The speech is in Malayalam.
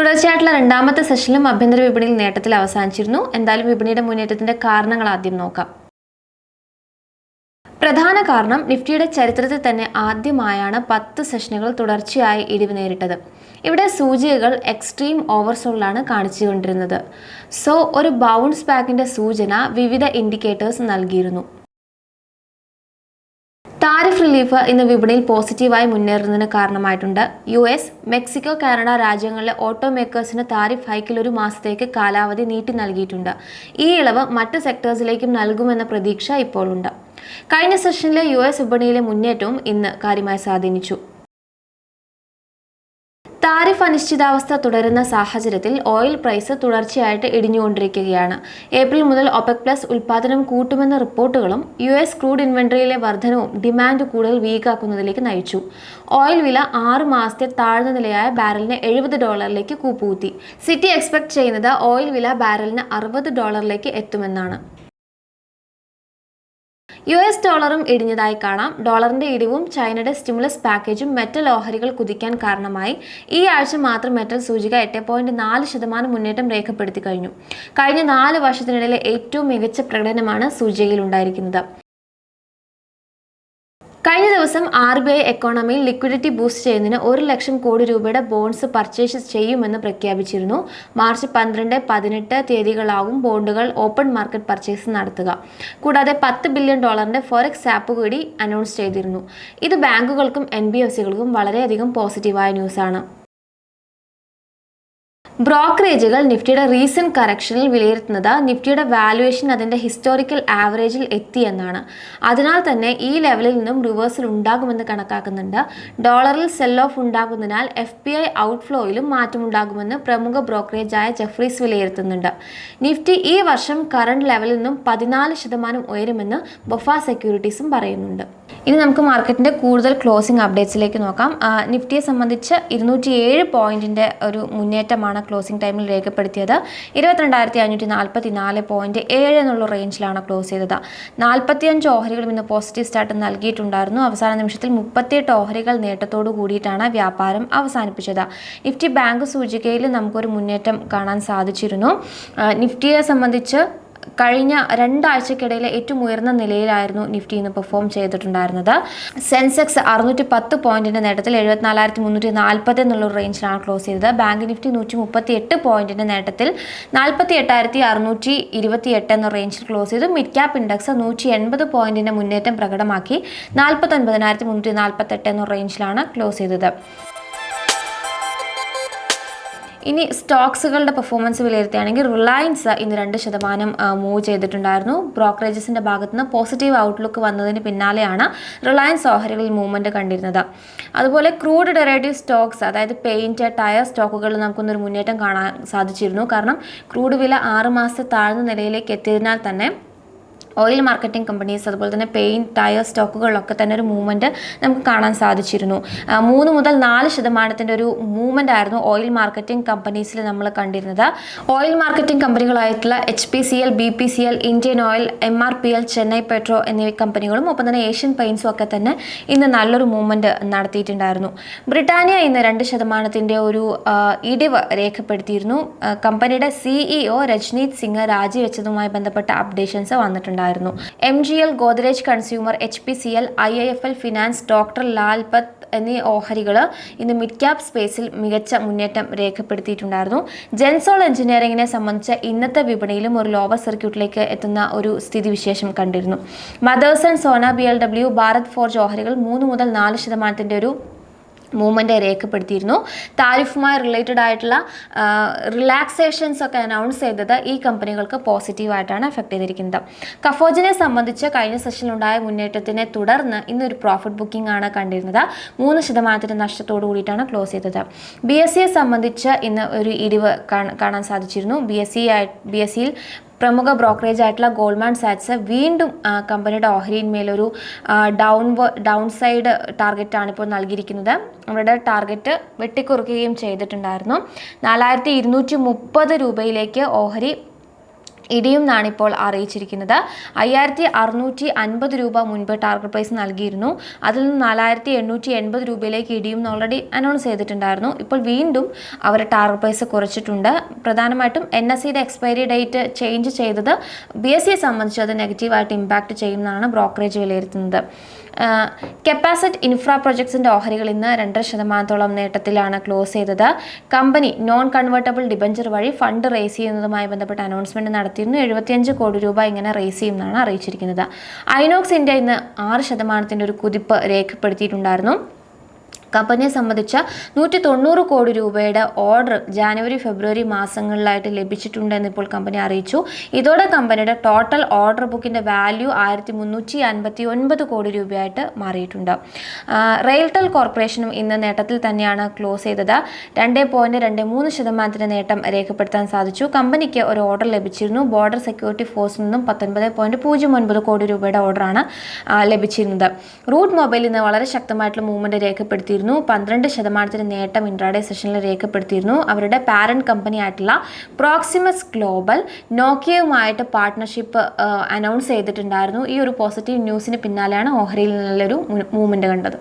തുടർച്ചയായിട്ടുള്ള രണ്ടാമത്തെ സെഷനിലും ആഭ്യന്തര വിപണിയിൽ നേട്ടത്തിൽ അവസാനിച്ചിരുന്നു. എന്തായാലും വിപണിയുടെ മുന്നേറ്റത്തിന്റെ കാരണങ്ങൾ ആദ്യം നോക്കാം. പ്രധാന കാരണം നിഫ്റ്റിയുടെ ചരിത്രത്തിൽ തന്നെ ആദ്യമായാണ് പത്ത് സെഷനുകൾ തുടർച്ചയായി ഇടിവ് നേരിട്ടത്. ഇവിടെ സൂചികകൾ എക്സ്ട്രീം ഓവർസോളിലാണ് കാണിച്ചുകൊണ്ടിരുന്നത്. സോ ഒരു ബൗൺസ് ബാക്കിന്റെ സൂചന വിവിധ ഇൻഡിക്കേറ്റേഴ്സ് നൽകിയിരുന്നു. താരിഫ് റിലീഫ് ഇന്ന് വിപണിയിൽ പോസിറ്റീവായി മുന്നേറുന്നതിന് കാരണമായിട്ടുണ്ട്. യു എസ് മെക്സിക്കോ കാനഡ രാജ്യങ്ങളിലെ ഓട്ടോ മേക്കേഴ്സിന് താരിഫ് ഹൈക്കിൽ ഒരു മാസത്തേക്ക് കാലാവധി നീട്ടി നൽകിയിട്ടുണ്ട്. ഈ ഇളവ് മറ്റ് സെക്ടേഴ്സിലേക്കും നൽകുമെന്ന പ്രതീക്ഷ ഇപ്പോഴുണ്ട്. കഴിഞ്ഞ സെഷനിലെ യു എസ് വിപണിയിലെ മുന്നേറ്റവും ഇന്ന് കാര്യമായി സ്വാധീനിച്ചു. താരിഫ് അനിശ്ചിതാവസ്ഥ തുടരുന്ന സാഹചര്യത്തിൽ ഓയിൽ പ്രൈസ് തുടർച്ചയായിട്ട് ഇടിഞ്ഞുകൊണ്ടിരിക്കുകയാണ്. ഏപ്രിൽ മുതൽ ഒപെക് പ്ലസ് ഉൽപ്പാദനം കൂട്ടുമെന്ന റിപ്പോർട്ടുകളും യു എസ് ക്രൂഡ് ഇൻവെന്ററിയിലെ വർധനവും ഡിമാൻഡ് കൂടുതൽ വീക്കാക്കുന്നതിലേക്ക് നയിച്ചു. ഓയിൽ വില ആറ് മാസത്തെ താഴ്ന്ന നിലയായ ബാരലിന് എഴുപത് ഡോളറിലേക്ക് കൂപ്പുകുത്തി. സിറ്റി എക്സ്പെക്ട് ചെയ്യുന്നത് ഓയിൽ വില ബാരലിന് അറുപത് ഡോളറിലേക്ക് എത്തുമെന്നാണ്. യു എസ് ഡോളറും ഇടിഞ്ഞതായി കാണാം. ഡോളറിന്റെ ഇടിവും ചൈനയുടെ സ്റ്റിമുലസ് പാക്കേജും മെറ്റൽ ഓഹരികൾ കുതിക്കാൻ കാരണമായി. ഈ ആഴ്ച മാത്രം മെറ്റൽ സൂചിക എട്ട് പോയിന്റ് നാല് ശതമാനം മുന്നേറ്റം രേഖപ്പെടുത്തി കഴിഞ്ഞു. കഴിഞ്ഞ നാല് വർഷത്തിനിടയിലെ ഏറ്റവും മികച്ച പ്രകടനമാണ് സൂചികയിൽ ഉണ്ടായിരിക്കുന്നത്. കഴിഞ്ഞ ദിവസം ആർ ബി ഐ എക്കോണമിയിൽ ലിക്വിഡിറ്റി ബൂസ്റ്റ് ചെയ്യുന്നതിന് ഒരു ലക്ഷം കോടി രൂപയുടെ ബോണ്ട്സ് പർച്ചേസ് ചെയ്യുമെന്ന് പ്രഖ്യാപിച്ചിരുന്നു. മാർച്ച് പന്ത്രണ്ട് പതിനെട്ട് തീയതികളാകും ബോണ്ടുകൾ ഓപ്പൺ മാർക്കറ്റ് പർച്ചേസ് നടത്തുക. കൂടാതെ പത്ത് ബില്യൺ ഡോളറിന്റെ ഫോറക്സ് ആപ്പ് കൂടി അനൗൺസ് ചെയ്തിരുന്നു. ഇത് ബാങ്കുകൾക്കും എൻ ബി എഫ് സികൾക്കും വളരെയധികം പോസിറ്റീവായ ന്യൂസാണ് ബ്രോക്കറേജുകൾ നിഫ്റ്റിയുടെ റീസെന്റ് കറക്ഷനിൽ വിലയിരുത്തുന്നത് നിഫ്റ്റിയുടെ വാലുവേഷൻ അതിന്റെ ഹിസ്റ്റോറിക്കൽ ആവറേജിൽ എത്തി എന്നാണ്. അതിനാൽ തന്നെ ഈ ലെവലിൽ നിന്നും റിവേഴ്സൽ ഉണ്ടാകുമെന്ന് കണക്കാക്കുന്നുണ്ട്. ഡോളറിൽ സെൽ ഓഫ് ഉണ്ടാകുന്നതിനാൽ എഫ് പി ഐ ഔട്ട്ഫ്ലോയിലും മാറ്റമുണ്ടാകുമെന്ന് പ്രമുഖ ബ്രോക്കറേജായ ജെഫ്രീസ് വിലയിരുത്തുന്നുണ്ട്. നിഫ്റ്റി ഈ വർഷം കറണ്ട് ലെവലിൽ നിന്നും പതിനാല് ശതമാനം ഉയരുമെന്ന് ബൊഫ സെക്യൂരിറ്റീസും പറയുന്നുണ്ട്. ഇനി നമുക്ക് മാർക്കറ്റിന്റെ കൂടുതൽ ക്ലോസിംഗ് അപ്ഡേറ്റ്സിലേക്ക് നോക്കാം. നിഫ്റ്റിയെ സംബന്ധിച്ച് ഇരുന്നൂറ്റി ഏഴ് ഒരു മുന്നേറ്റമാണ് ക്ലോസിംഗ് ടൈമിൽ രേഖപ്പെടുത്തിയത്. ഇരുപത്തിരണ്ടായിരത്തി അഞ്ഞൂറ്റി നാൽപ്പത്തി നാല് പോയിന്റ് ഏഴ് എന്നുള്ള റേഞ്ചിലാണ് ക്ലോസ് ചെയ്തത്. നാൽപ്പത്തിയഞ്ച് ഓഹരികളും ഇന്ന് പോസിറ്റീവ് സ്റ്റാർട്ട് നൽകിയിട്ടുണ്ടായിരുന്നു. അവസാന നിമിഷത്തിൽ മുപ്പത്തിയെട്ട് ഓഹരികൾ നേട്ടത്തോടു കൂടിയിട്ടാണ് വ്യാപാരം അവസാനിപ്പിച്ചത്. നിഫ്റ്റി ബാങ്ക് സൂചികയിൽ നമുക്കൊരു മുന്നേറ്റം കാണാൻ സാധിച്ചിരുന്നു. നിഫ്റ്റിയെ സംബന്ധിച്ച് കഴിഞ്ഞ രണ്ടാഴ്ചക്കിടയിലെ ഏറ്റവും ഉയർന്ന നിലയിലായിരുന്നു നിഫ്റ്റി ഇന്ന് പെർഫോം ചെയ്തിട്ടുണ്ടായിരുന്നത്. സെൻസെക്സ് അറുന്നൂറ്റി പത്ത് പോയിന്റിന്റെ നേട്ടത്തിൽ എഴുപത്തിനാലായിരത്തി മുന്നൂറ്റി നാൽപ്പത് എന്നുള്ള റേഞ്ചിലാണ് ക്ലോസ് ചെയ്തത്. ബാങ്ക് നിഫ്റ്റി നൂറ്റി മുപ്പത്തി എട്ട് പോയിന്റിന്റെ നേട്ടത്തിൽ നാൽപ്പത്തി എട്ടായിരത്തി അറുന്നൂറ്റി ഇരുപത്തി എട്ട് എന്ന റേഞ്ചിൽ ക്ലോസ് ചെയ്തു. മിഡ് ക്യാപ് ഇൻഡെക്സ് നൂറ്റി എൺപത് പോയിന്റിന്റെ മുന്നേറ്റം പ്രകടമാക്കി നാൽപ്പത്തി ഒൻപതിനായിരത്തി മുന്നൂറ്റി നാൽപ്പത്തെട്ട് എന്ന റേഞ്ചിലാണ് ക്ലോസ് ചെയ്തത്. ഇനി സ്റ്റോക്സുകളുടെ പെർഫോമൻസ് വിലയിരുത്തുകയാണെങ്കിൽ റിലയൻസ് ഇന്ന് രണ്ട് ശതമാനം മൂവ് ചെയ്തിട്ടുണ്ടായിരുന്നു. ബ്രോക്കറേജസിന്റെ ഭാഗത്ത് നിന്ന് പോസിറ്റീവ് ഔട്ട്ലുക്ക് വന്നതിന് പിന്നാലെയാണ് റിലയൻസ് ഓഹരികളിൽ മൂവ്മെന്റ് കണ്ടിരുന്നത്. അതുപോലെ ക്രൂഡ് ഡെറേറ്റീവ് സ്റ്റോക്സ് അതായത് പെയിന്റ് ടയർ സ്റ്റോക്കുകളിൽ നമുക്കൊന്നൊരു മുന്നേറ്റം കാണാൻ സാധിച്ചിരുന്നു. കാരണം ക്രൂഡ് വില ആറ് മാസത്തെ താഴ്ന്ന നിലയിലേക്ക് എത്തിയതിനാൽ തന്നെ ഓയിൽ മാർക്കറ്റിംഗ് കമ്പനീസ് അതുപോലെ തന്നെ പെയിന്റ് ടയർ സ്റ്റോക്കുകളിലൊക്കെ തന്നെ ഒരു മൂവ്മെന്റ് നമുക്ക് കാണാൻ സാധിച്ചിരുന്നു. മൂന്ന് മുതൽ നാല് ശതമാനത്തിന്റെ ഒരു മൂവ്മെന്റ് ആയിരുന്നു ഓയിൽ മാർക്കറ്റിംഗ് കമ്പനീസിൽ നമ്മൾ കണ്ടിരുന്നത്. Oil marketing കമ്പനികളായിട്ടുള്ള H P C L B P C L Indian oil M R P L Chennai petro എന്നീ കമ്പനികളും ഒപ്പം തന്നെ ഏഷ്യൻ പെയിൻസും ഒക്കെ തന്നെ ഇന്ന് നല്ലൊരു മൂവ്മെന്റ് നടത്തിയിട്ടുണ്ടായിരുന്നു. ബ്രിട്ടാനിയ ഇന്ന് രണ്ട് ശതമാനത്തിന്റെ ഒരു ഇടിവ് രേഖപ്പെടുത്തിയിരുന്നു. കമ്പനിയുടെ സിഇഒ രജ്നീത് സിംഗ് രാജിവെച്ചതുമായി ബന്ധപ്പെട്ട അപ്ഡേഷൻസ് വന്നിട്ടുണ്ടായിരുന്നു M G L Godrej consumer H P C L I I F L finance doctor Lalpath എന്നീ ഓഹരികൾ ഇന്ന് മിഡ് ക്യാപ് സ്പേസിൽ മികച്ച മുന്നേറ്റം രേഖപ്പെടുത്തിയിട്ടുണ്ടായിരുന്നു. ജെൻസോൾ എഞ്ചിനീയറിംഗിനെ സംബന്ധിച്ച് ഇന്നത്തെ വിപണിയിലും ഒരു ലോവർ സർക്യൂട്ടിലേക്ക് എത്തുന്ന ഒരു സ്ഥിതിവിശേഷം കണ്ടിരുന്നു. Motherson and Sona B L W Bharat Forge ഓഹരികൾ മൂന്ന് മുതൽ നാല് ശതമാനത്തിന്റെ ഒരു മൂവ്മെന്റ് രേഖപ്പെടുത്തിയിരുന്നു. താരിഫുമായി റിലേറ്റഡ് ആയിട്ടുള്ള റിലാക്സേഷൻസ് ഒക്കെ അനൗൺസ് ചെയ്തത് ഈ കമ്പനികൾക്ക് പോസിറ്റീവായിട്ടാണ് എഫക്ട് ചെയ്തിരിക്കുന്നത്. കഫോജിനെ സംബന്ധിച്ച് കഴിഞ്ഞ സെഷനിലുണ്ടായ മുന്നേറ്റത്തിനെ തുടർന്ന് ഇന്നൊരു പ്രോഫിറ്റ് ബുക്കിംഗ് ആണ് കണ്ടിരുന്നത്. മൂന്ന് ശതമാനത്തിന്റെ നഷ്ടത്തോടു കൂടിയിട്ടാണ് ക്ലോസ് ചെയ്തത്. ബി എസ് സിയെ സംബന്ധിച്ച് ഇന്ന് ഒരു ഇടിവ് കാണാൻ സാധിച്ചിരുന്നു. B S C B S സിയിൽ പ്രമുഖ ബ്രോക്കറേജ് ആയിട്ടുള്ള ഗോൾഡ്മാൻ സാറ്റ്സ് വീണ്ടും കമ്പനിയുടെ ഓഹരിയിന്മേലൊരു ഡൗൺ ഡൗൺ സൈഡ് ടാർഗറ്റാണ് ഇപ്പോൾ നൽകിയിരിക്കുന്നത്. അവരുടെ ടാർഗറ്റ് വെട്ടിക്കുറയ്ക്കുകയും ചെയ്തിട്ടുണ്ടായിരുന്നു. നാലായിരത്തി ഇരുന്നൂറ്റി മുപ്പത് രൂപയിലേക്ക് ഓഹരി ഇടിയും എന്നാണ് ഇപ്പോൾ അറിയിച്ചിരിക്കുന്നത്. അയ്യായിരത്തി അറുന്നൂറ്റി അൻപത് രൂപ മുൻപ് ടാർഗറ്റ് പ്രൈസ് നൽകിയിരുന്നു. അതിൽ നിന്ന് നാലായിരത്തി എണ്ണൂറ്റി എൺപത് രൂപയിലേക്ക് ഇടിയും ഓൾറെഡി അനൗൺസ് ചെയ്തിട്ടുണ്ടായിരുന്നു. ഇപ്പോൾ വീണ്ടും അവർ ടാർഗറ്റ് പ്രൈസ് കുറച്ചിട്ടുണ്ട്. പ്രധാനമായിട്ടും എൻ എസ് സിയുടെ എക്സ്പയറി ഡേറ്റ് ചേഞ്ച് ചെയ്തത് ബി എസ് സിയെ സംബന്ധിച്ച് അത് നെഗറ്റീവായിട്ട് ഇമ്പാക്റ്റ് ചെയ്യുമെന്നാണ് ബ്രോക്കറേജ് വിലയിരുത്തുന്നത്. കപ്പാസിറ്റ് ഇൻഫ്രാ പ്രൊജക്ട്സിന്റെ ഓഹരികൾ ഇന്ന് രണ്ടര ശതമാനത്തോളം നേട്ടത്തിലാണ് ക്ലോസ് ചെയ്തത്. കമ്പനി നോൺ കൺവേർട്ടബിൾ ഡിബഞ്ചർ വഴി ഫണ്ട് റേസ് ചെയ്യുന്നതുമായി ബന്ധപ്പെട്ട അനൗൺസ്മെന്റ് നടത്തിയിരുന്നു എഴുപത്തിയഞ്ച് കോടി രൂപ ഇങ്ങനെ റേസ് ചെയ്യുമെന്നാണ് അറിയിച്ചിരിക്കുന്നത്. ഐനോക്സ് ഇന്ത്യ ഇന്ന് ആറ് ശതമാനത്തിന്റെ ഒരു കുതിപ്പ് രേഖപ്പെടുത്തിയിട്ടുണ്ടായിരുന്നു. കമ്പനിയെ സംബന്ധിച്ച നൂറ്റി തൊണ്ണൂറ് കോടി രൂപയുടെ ഓർഡർ ജാനുവരി ഫെബ്രുവരി മാസങ്ങളിലായിട്ട് ലഭിച്ചിട്ടുണ്ടെന്ന് ഇപ്പോൾ കമ്പനി അറിയിച്ചു. ഇതോടെ കമ്പനിയുടെ ടോട്ടൽ ഓർഡർ ബുക്കിന്റെ വാല്യൂ ആയിരത്തി മുന്നൂറ്റി അൻപത്തി ഒൻപത് കോടി രൂപയായിട്ട് മാറിയിട്ടുണ്ട്. റെയിൽടെൽ കോർപ്പറേഷനും ഇന്ന് നേട്ടത്തിൽ തന്നെയാണ് ക്ലോസ് ചെയ്തത്. രണ്ട് പോയിന്റ് രണ്ട് മൂന്ന് ശതമാനത്തിന്റെ നേട്ടം രേഖപ്പെടുത്താൻ സാധിച്ചു. കമ്പനിക്ക് ഒരു ഓർഡർ ലഭിച്ചിരുന്നു. ബോർഡർ സെക്യൂരിറ്റി ഫോഴ്സിൽ നിന്നും പത്തൊൻപത് പോയിന്റ് പൂജ്യം ഒൻപത് കോടി രൂപയുടെ ഓർഡറാണ് ലഭിച്ചിരുന്നത്. റൂട്ട് മൊബൈൽ ഇന്ന് വളരെ ശക്തമായിട്ടുള്ള മൂവ്മെന്റ് രേഖപ്പെടുത്തിയിരുന്നു പന്ത്രണ്ട് ശതമാനത്തിന് നേട്ടം ഇൻട്രാഡേ സെഷനിൽ രേഖപ്പെടുത്തിയിരുന്നു. അവരുടെ പാരന്റ് കമ്പനി ആയിട്ടുള്ള പ്രോക്സിമസ് ഗ്ലോബൽ നോക്കിയയുമായിട്ട് പാർട്ട്ണർഷിപ്പ് അനൗൺസ് ചെയ്തിട്ടുണ്ടായിരുന്നു. ഈ ഒരു പോസിറ്റീവ് ന്യൂസിന് പിന്നാലെയാണ് ഓഹരിയിൽ നല്ലൊരു മൂവ്മെന്റ് കണ്ടത്.